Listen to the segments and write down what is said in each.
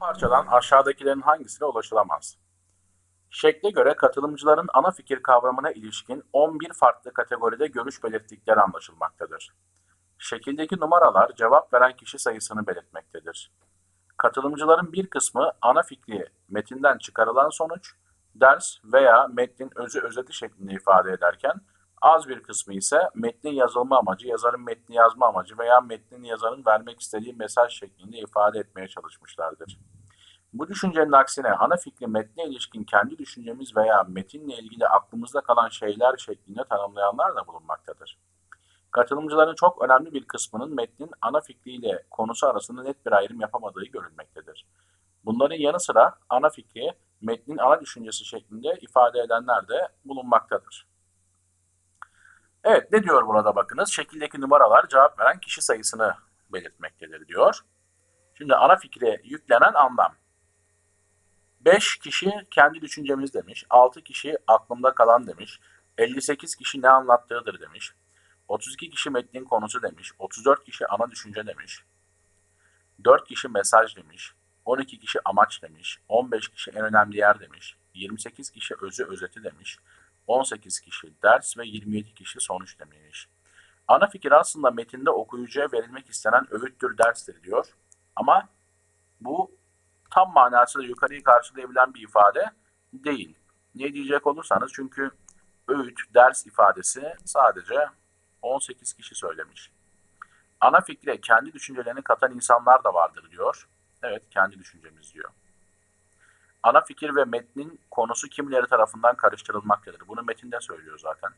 parçadan aşağıdakilerin hangisine ulaşılamaz? Şekle göre katılımcıların ana fikir kavramına ilişkin 11 farklı kategoride görüş belirttikleri anlaşılmaktadır. Şekildeki numaralar cevap veren kişi sayısını belirtmektedir. Katılımcıların bir kısmı ana fikri metinden çıkarılan sonuç, ders veya metnin özü özeti şeklinde ifade ederken, az bir kısmı ise metnin yazılma amacı, yazarın metni yazma amacı veya metnin yazarın vermek istediği mesaj şeklinde ifade etmeye çalışmışlardır. Bu düşüncenin aksine ana fikri metne ilişkin kendi düşüncemiz veya metinle ilgili aklımızda kalan şeyler şeklinde tanımlayanlar da bulunmaktadır. Katılımcıların çok önemli bir kısmının metnin ana fikriyle konusu arasında net bir ayrım yapamadığı görülmektedir. Bunların yanı sıra ana fikri metnin ana düşüncesi şeklinde ifade edenler de bulunmaktadır. Evet ne diyor burada bakınız? Şekildeki numaralar cevap veren kişi sayısını belirtmektedir diyor. Şimdi ana fikre yüklenen anlam. 5 kişi kendi düşüncemiz demiş. 6 kişi aklımda kalan demiş. 58 kişi ne anlattığıdır demiş. 32 kişi metnin konusu demiş. 34 kişi ana düşünce demiş. 4 kişi mesaj demiş. 12 kişi amaç demiş. 15 kişi en önemli yer demiş. 28 kişi özü özeti demiş. 18 kişi ders ve 27 kişi sonuç demiş. Ana fikir aslında metinde okuyucuya verilmek istenen öğüttür derstir diyor. Ama bu tam manasıyla yukarıyı karşılayabilen bir ifade değil. Ne diyecek olursanız çünkü öğüt, ders ifadesi sadece 18 kişi söylemiş. Ana fikre kendi düşüncelerini katan insanlar da vardır diyor. Evet, kendi düşüncemiz diyor. Ana fikir ve metnin konusu kimileri tarafından karıştırılmaktadır. Bunu metinde söylüyor zaten.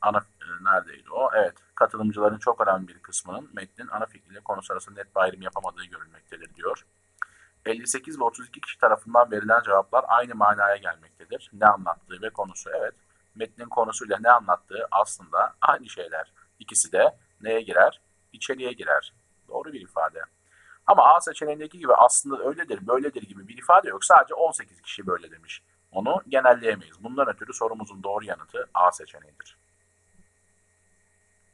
Ana e, neredeydi o? Evet, katılımcıların çok önemli bir kısmının metnin ana fikriyle konusu arasında net bir ayrım yapamadığı diyor. 58 ve 32 kişi tarafından verilen cevaplar aynı manaya gelmektedir. Ne anlattığı ve konusu. Evet, metnin konusuyla ne anlattığı aslında aynı şeyler. İkisi de neye girer? İçeriye girer. Doğru bir ifade. Ama A seçeneğindeki gibi aslında öyledir, böyledir gibi bir ifade yok. Sadece 18 kişi böyle demiş. Onu genelleyemeyiz. Bundan ötürü sorumuzun doğru yanıtı A seçeneğidir.